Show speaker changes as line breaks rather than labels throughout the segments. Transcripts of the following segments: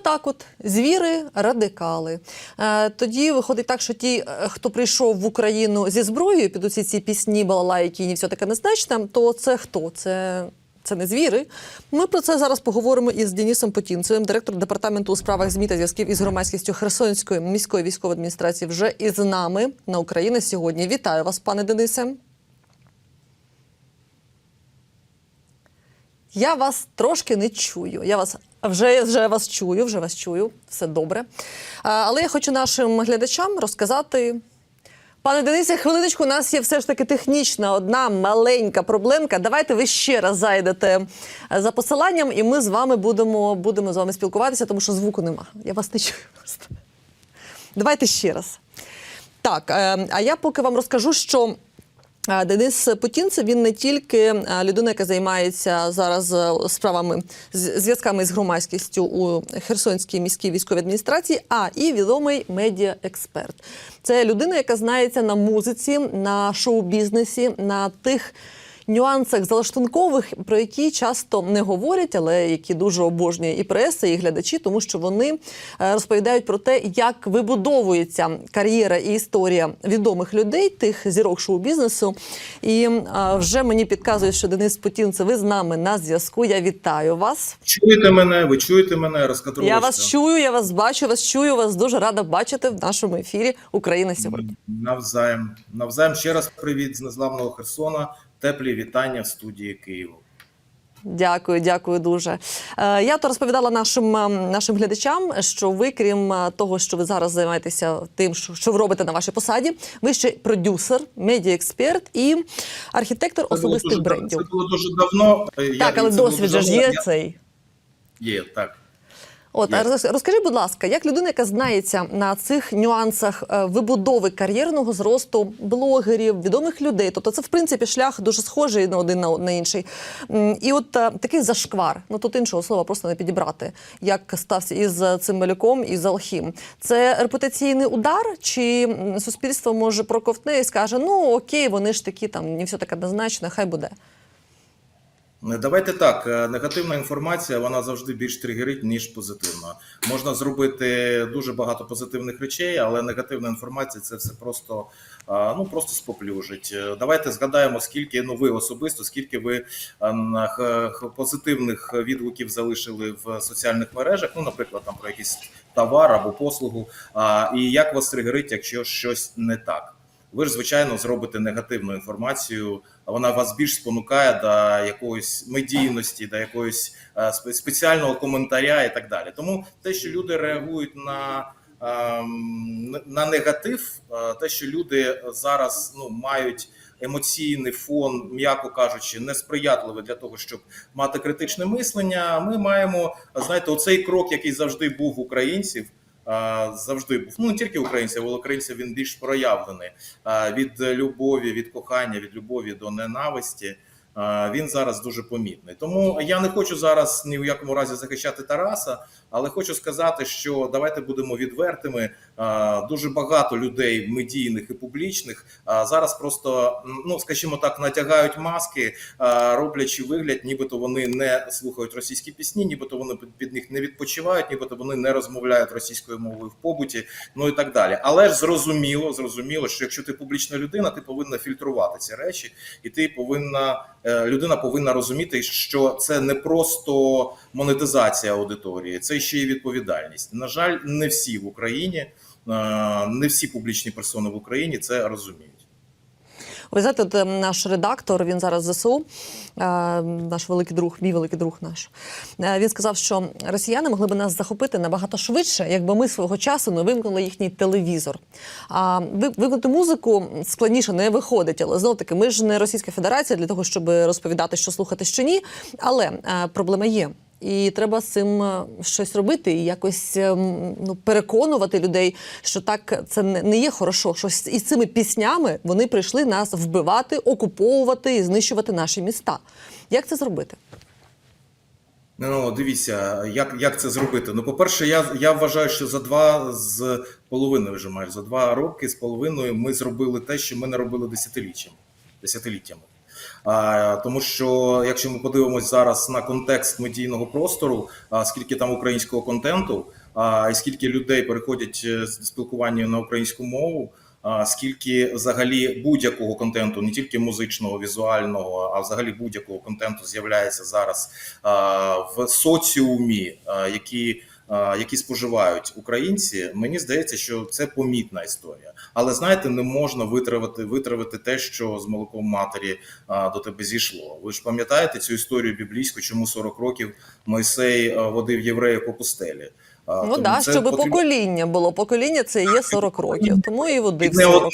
Отак, от звіри, радикали. Е, тоді виходить так, що ті, е, хто прийшов в Україну зі зброєю під усі ці пісні, балалайки і все таке незначне, то це хто? Це. Це не звіри. Ми про це зараз поговоримо із Денисом Потінцевим, директором департаменту у справах ЗМІ та зв'язків із громадськістю Херсонської міської військової адміністрації, вже із нами на Україні сьогодні. Вітаю вас, пане Денисе. Я вас трошки не чую. Я вас вже, вже вас чую, вже вас чую. Все добре. Але я хочу нашим глядачам розказати. Пане Денисе, хвилиночку, у нас є все ж таки технічна одна маленька проблемка. Давайте ви ще раз зайдете е, за посиланням, і ми з вами будемо, будемо з вами спілкуватися, тому що звуку нема. Я вас не чую просто. Давайте ще раз. Так, е, а я поки вам розкажу, що Денис Путінцев він не тільки людина, яка займається зараз е, справами зв'язками з громадськістю у Херсонській міській військовій адміністрації, а і відомий медіаексперт. Це людина, яка знається на музиці, на шоу-бізнесі, на тих. Нюансах залаштункових, про які часто не говорять, але які дуже обожнює і преса, і глядачі, тому що вони е, розповідають про те, як вибудовується кар'єра і історія відомих людей, тих зірок шоу-бізнесу. І вже мені підказують, що Денис Путінцев, ви з нами на зв'язку. Я вітаю вас.
Чуєте мене, ви чуєте мене, розкатруєте.
Я вас чую, я вас бачу, вас чую. Вас дуже рада бачити в нашому ефірі Україна сьогодні.
Навзаєм. Навзаєм ще раз привіт з незламного Херсона. Теплі вітання в студії Києву.
Дякую, дякую дуже. Е, Я то розповідала нашим е, нашим глядачам, що ви, крім е, того, що ви зараз займаєтеся тим, що, що ви робите на вашій посаді, ви ще продюсер, медіаексперт і архітектор
Це
особистих брендів.
Це було дуже давно. Я-
Так, але досвід же ж є
давно.
цей.
Є, так.
От а розкажи, будь ласка, як людина, яка знається на цих нюансах е, вибудови кар'єрного зросту блогерів, відомих людей, тобто це в принципі шлях дуже схожий на один на, на інший. І от е, такий зашквар, ну тут іншого слова просто не підібрати, як стався із е, цим малюком і з Алхім. Це репутаційний удар, чи суспільство може проковтне і скаже: ну окей, вони ж такі там не все так однозначно, хай буде.
Давайте так. е, Негативна інформація вона завжди більш тригерить, ніж позитивна. Можна зробити дуже багато позитивних речей, але негативна інформація це все просто ну просто споплюжить. Е, Давайте згадаємо, скільки ну ви особисто, скільки ви позитивних відгуків залишили в соціальних мережах. Ну, наприклад, там про якийсь товар або послугу. І як вас тригерить, якщо щось не так. Ви ж звичайно зробите негативну інформацію. Вона вас більш спонукає до якоїсь медійності, до якоїсь е, спеціального коментаря і так далі. Тому те, що люди реагують на, ем, на негатив, е, те, що люди зараз ну мають емоційний фон, м'яко кажучи, несприятливий для того, щоб мати критичне мислення. Ми маємо знаєте, оцей крок, який завжди був в українців. Завжди був ну не тільки українців, але українців він більш проявлений від любові, від кохання, від любові до ненависті. Він зараз дуже помітний. Тому я не хочу зараз ні в якому разі захищати Тараса, але хочу сказати, що давайте будемо відвертими. Дуже багато людей медійних і публічних зараз просто ну скажімо так, натягають маски, роблячи вигляд, нібито вони не слухають російські пісні, нібито вони під- під них не відпочивають, нібито вони не розмовляють російською мовою в побуті, ну і так далі. Але ж зрозуміло, зрозуміло, що якщо ти публічна людина, ти повинна фільтрувати ці речі, і ти повинна е, людина повинна розуміти, що це не просто монетизація аудиторії, це ще й відповідальність. На жаль, не всі в Україні, е, не всі публічні персони в Україні це розуміють.
Ви знаєте, от, наш редактор, він зараз ЗСУ, е, наш великий друг, мій великий друг наш. е, Він сказав, що росіяни могли б нас захопити набагато швидше, якби ми свого часу не вимкнули їхній телевізор. А ви- вимкнути музику складніше не виходить, але знов таки ми ж не Російська Федерація для того, щоб розповідати, що слухати, що ні. Але е, проблема є. І треба з цим е, щось робити і якось ем, ну, переконувати людей, що так це не є хорошо. Що із цими піснями вони прийшли нас вбивати, окуповувати і знищувати наші міста. Як це зробити?
Ну, дивіться, як, як це зробити. Ну, по-перше, я, я вважаю, що за два з половиною вже майже за два роки з половиною ми зробили те, що ми не робили десятиліттями. десятиліттями. Тому що якщо ми подивимось зараз на контекст медійного простору, скільки там українського контенту, і скільки людей переходять е, з спілкування на українську мову. Скільки взагалі будь-якого контенту, не тільки музичного, візуального, а взагалі будь-якого контенту з'являється зараз в соціумі, які, які споживають українці, мені здається, що це помітна історія. Але знаєте, не можна витравити, витравити те, що з молоком матері до тебе зійшло. Ви ж пам'ятаєте цю історію біблійську, чому 40 років Мойсей водив євреїв по пустелі?
Ну так, щоб
потрібно-
покоління було. Покоління це є 40 років, тому і
і
водив
не
40.
одне.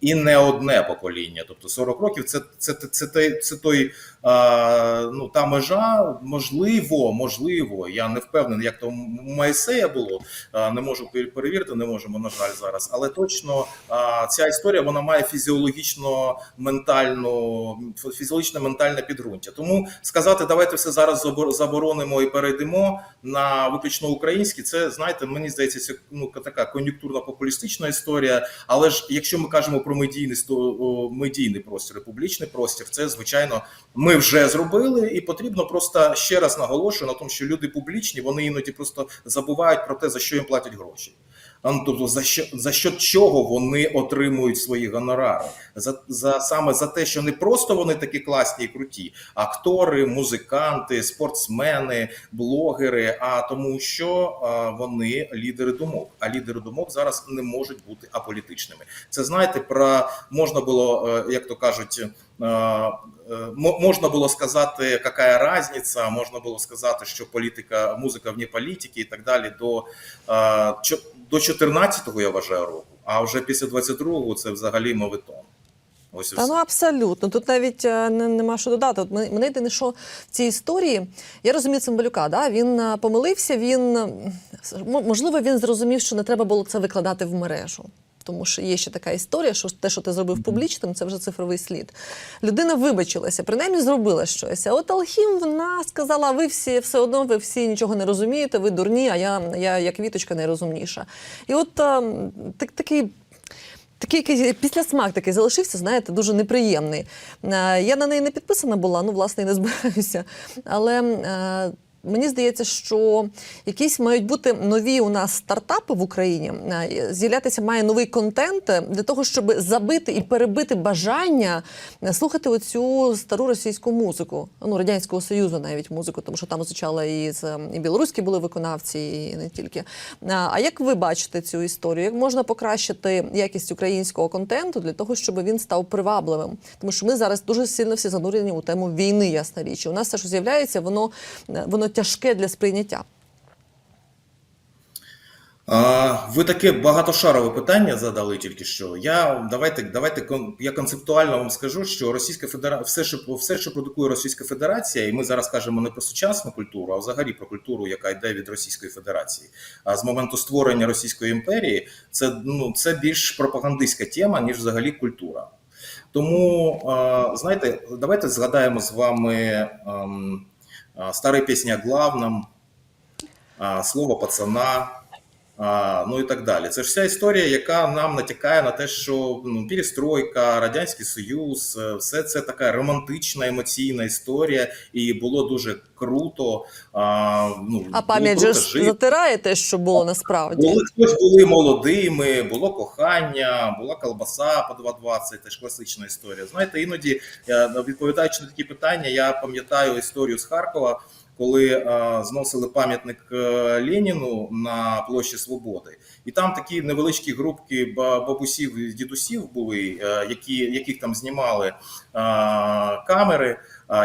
І не одне покоління. Тобто 40 років це, це, це, це, той- це той, а, ну, та межа, можливо, можливо, я не впевнений, як то Моїсея було, а, не можу перевірити, не можемо, на жаль, зараз. Але точно а, ця історія вона має фізіологічно ментальну, фізіологічно ментальне підґрунтя. Тому сказати, давайте все зараз забор- заборонимо і перейдемо на виключно українські, це знаєте, мені здається, це ну така кон'юнктурно-популістична історія. Але ж якщо ми кажемо про медійний сто- медійний простір, публічний простір, це звичайно ми вже зробили, і потрібно просто ще раз наголошую на тому, що люди публічні, вони іноді просто забувають про те, за що їм платять гроші. А, Ну, тобто, за що за що чого вони отримують свої гонорари? За, за саме за те, що не просто вони такі класні і круті, актори, музиканти, спортсмени, блогери. А тому, що а, вони лідери думок. А лідери думок зараз не можуть бути аполітичними. Це знаєте, про можна було, е, як то кажуть. Е, мо- Можна було сказати, яка разниця, можна було сказати, що політика, музика вне політики і так далі до, до 14-го, я вважаю, року, а вже після 22-го це взагалі моветон. Ось
Та ну абсолютно. Тут навіть е, не, нема що додати. От мене, мене єдине, що в цій історії я розумію Цимбалюка. Да? Він е, помилився. Він можливо він зрозумів, що не треба було це викладати в мережу. Тому що є ще така історія, що те, що ти зробив публічним, це вже цифровий слід. Людина вибачилася, принаймні зробила щось. А от Алхім вона сказала: ви всі все одно, ви всі нічого не розумієте, ви дурні, а я, я як віточка найрозумніша. І от е, так, такий Такий післясмак такий залишився, знаєте, дуже неприємний. Е, Я на неї не підписана була, ну, власне, і не збираюся. Але е, мені здається, що якісь мають бути нові у нас стартапи в Україні. Е, З'являтися має новий контент е, для того, щоб забити і перебити бажання е, слухати оцю стару російську музику, ну радянського союзу, навіть музику, тому що там звучали і з і білоруські були виконавці, і не тільки. А а як ви бачите цю історію? Як можна покращити якість українського контенту для того, щоб він став привабливим? Тому що ми зараз дуже сильно всі занурені у тему війни, ясна річ. У нас все, що з'являється, воно воно тяжке для сприйняття.
Ви таке багатошарове питання задали тільки що. Я давайте, давайте я концептуально вам скажу, що Російська Федерація, все, що все, що продукує Російська Федерація, і ми зараз кажемо не про сучасну культуру, а взагалі про культуру, яка йде від Російської Федерації. А з моменту створення Російської імперії, це ну це більш пропагандистська тема, ніж взагалі культура. Тому знаєте, давайте згадаємо з вами ем, песни о главном, слово пацана. Ну і так далі. Це ж вся історія, яка нам натякає на те, що ну, перестройка, радянський союз, е, все це така романтична емоційна історія, і було дуже круто. А, ну,
А пам'ять же ж затирає те, що було насправді.
Були хтось були молодими, було кохання, була колбаса по 2,20, теж класична історія. Знаєте, іноді відповідаючи на такі питання, я пам'ятаю історію з Харкова. Коли е, зносили пам'ятник е, Леніну на площі Свободи, і там такі невеличкі групки ба- бабусів і дідусів були, е, які, яких там знімали камери,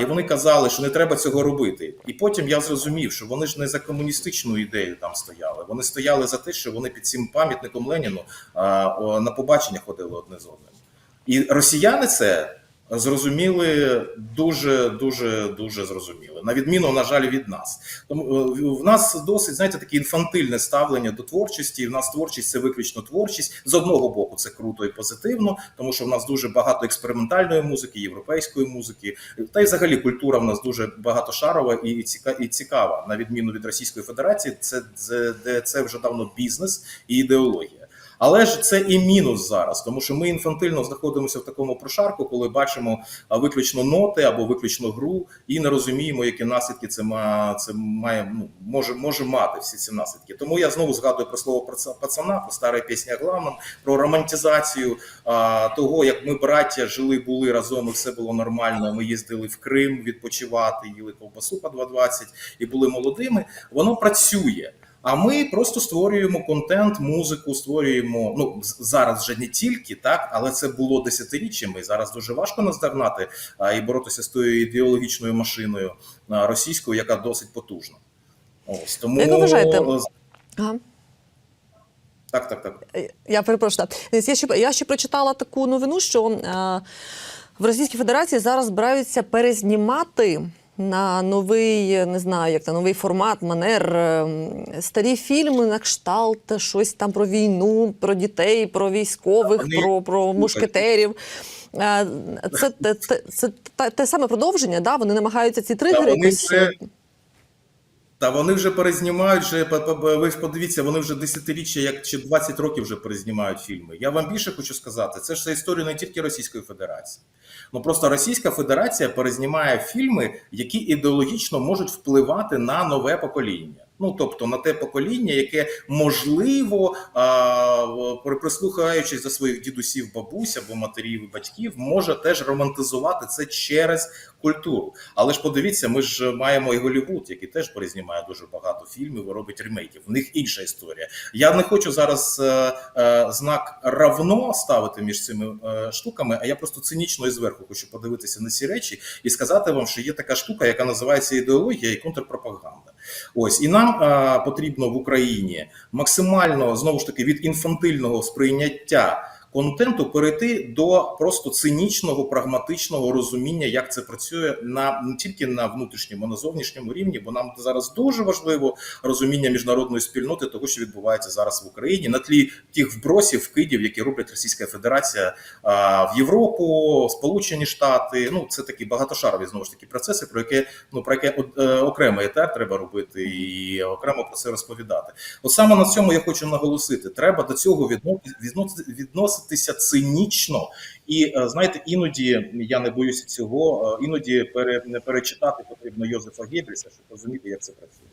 і вони казали, що не треба цього робити. І потім я зрозумів, що вони ж не за комуністичну ідею там стояли. Вони стояли за те, що вони під цим пам'ятником Леніну на побачення ходили одне з одним. І росіяни це зрозуміли дуже, дуже, дуже зрозуміли. На відміну, на жаль, від нас. Тому е, в нас досить знаєте таке інфантильне ставлення до творчості. В нас творчість це виключно творчість. З одного боку, це круто і позитивно, тому що в нас дуже багато експериментальної музики, європейської музики, та й взагалі культура в нас дуже багатошарова і ціка і цікава. На відміну від Російської Федерації, це, де це вже давно бізнес і ідеологія. Але ж це і мінус зараз, тому що ми інфантильно знаходимося в такому прошарку, коли бачимо виключно ноти або виключно гру, і не розуміємо, які наслідки це має, це має ну, може, може мати всі ці наслідки. Тому я знову згадую про слово «паца- пацана, про старе пісня главном, про романтизацію а, того, як ми браття жили, були разом, і все було нормально. Ми їздили в Крим відпочивати, їли ковбасу по 2,20 і були молодими. Воно працює. А ми просто створюємо контент, музику, створюємо. Ну зараз вже не тільки так, але це було десятиріччями. Зараз дуже важко наздогнати а, і боротися з тою ідеологічною машиною а, російською, яка досить потужна. Ось тому
Як ви вважаєте? Ага.
так, так, так.
Е, Я перепрошую. Я ще, я ще прочитала таку новину, що е, в Російській Федерації зараз збираються перезнімати на новий, не знаю, як на новий формат, манер е, старі фільми на кшталт, щось там про війну, про дітей, про військових,
Вони-
про, про мушкетерів. Е, Це, це, це, це те, те саме продовження, да? вони намагаються ці тригери
вони
якось.
вже- Та вони вже перезнімають. Вже ви ж подивіться, вони вже десятиріччя, як чи 20 років вже перезнімають фільми. Я вам більше хочу сказати, це ж це історія не тільки Російської Федерації. Ну просто Російська Федерація перезнімає фільми, які ідеологічно можуть впливати на нове покоління. Ну тобто на те покоління, яке можливо, прислухаючись до своїх дідусів, бабусь або матерів і батьків, може теж романтизувати це через культуру. Але ж подивіться, ми ж маємо і Голлівуд, який теж перезнімає дуже багато фільмів і робить ремейків. В них інша історія. Я не хочу зараз е, е, знак равно ставити між цими е, штуками, а я просто цинічно і зверху хочу подивитися на ці речі і сказати вам, що є така штука, яка називається ідеологія і контрпропаганда. Ось і нам а, потрібно в Україні максимально знову ж таки від інфантильного сприйняття контенту перейти до просто цинічного, прагматичного розуміння, як це працює на не тільки на внутрішньому, а на зовнішньому рівні, бо нам зараз дуже важливо розуміння міжнародної спільноти того, що відбувається зараз в Україні, на тлі тих вбросів, вкидів, які роблять Російська Федерація а, в Європу, Сполучені Штати. Ну це такі багатошарові знову ж таки процеси, про яке ну про яке е, окремий етер треба робити і окремо про це розповідати. От саме на цьому я хочу наголосити: треба до цього відно- відносити- відноситися цинічно. І е, знаєте, іноді я не боюся цього. е, Іноді пере, перечитати потрібно Йозефа Геббельса, щоб розуміти, як це працює.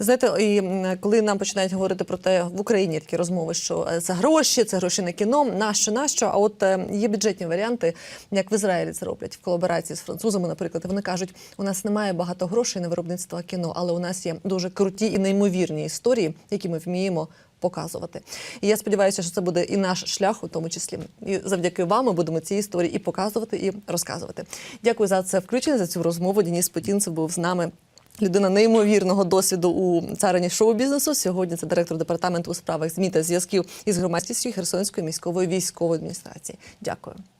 Знаєте, і коли нам починають говорити про те в Україні такі розмови, що е, це гроші, це гроші на кіно, нащо, нащо? А от е, є бюджетні варіанти, як в Ізраїлі це роблять в колаборації з французами, наприклад. Вони кажуть, у нас немає багато грошей на виробництво кіно, але у нас є дуже круті і неймовірні історії, які ми вміємо. Показувати, і я сподіваюся, що це буде і наш шлях, у тому числі. І завдяки вам ми будемо ці історії і показувати, і розказувати. Дякую за це включення, за цю розмову. Дініс Путінцев був з нами. Людина неймовірного досвіду у царині шоу-бізнесу. Сьогодні це директор департаменту у справах ЗМІ та зв'язків із громадськістю Херсонської міської військової адміністрації. Дякую.